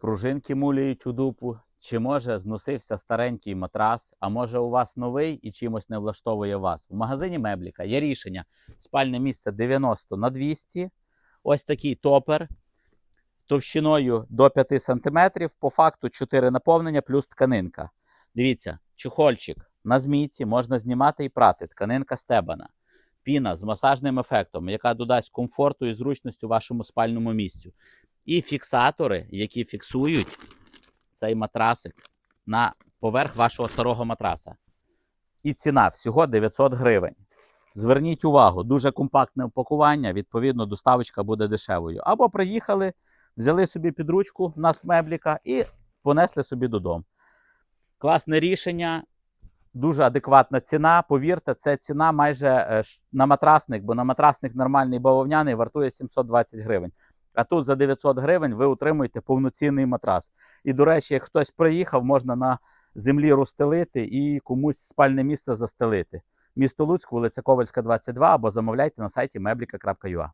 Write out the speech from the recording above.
пружинки муляють у дупу, чи може зносився старенький матрас, а може у вас новий і чимось не влаштовує вас. В магазині Мебліка є рішення спальне місце 90 на 200. Ось такий топер товщиною до 5 см, по факту 4 наповнення плюс тканинка. Дивіться, чухольчик на змійці можна знімати і прати, тканинка стебана. Піна з масажним ефектом, яка додасть комфорту і зручності вашому спальному місцю. І фіксатори, які фіксують цей матрасик на поверх вашого старого матраса. І ціна всього 900 гривень. Зверніть увагу, дуже компактне упакування, відповідно, доставочка буде дешевою. Або приїхали, взяли собі під ручку в нас мебліка і понесли собі додому. Класне рішення, дуже адекватна ціна. Повірте, це ціна майже е, на матрасник, бо на матрасник нормальний бавовняний вартує 720 гривень. А тут за 900 гривень ви отримуєте повноцінний матрас. І, до речі, як хтось приїхав, можна на землі розстелити і комусь спальне місце застелити. Місто Луцьк, вулиця Ковальська, 22, або замовляйте на сайті meblika.ua.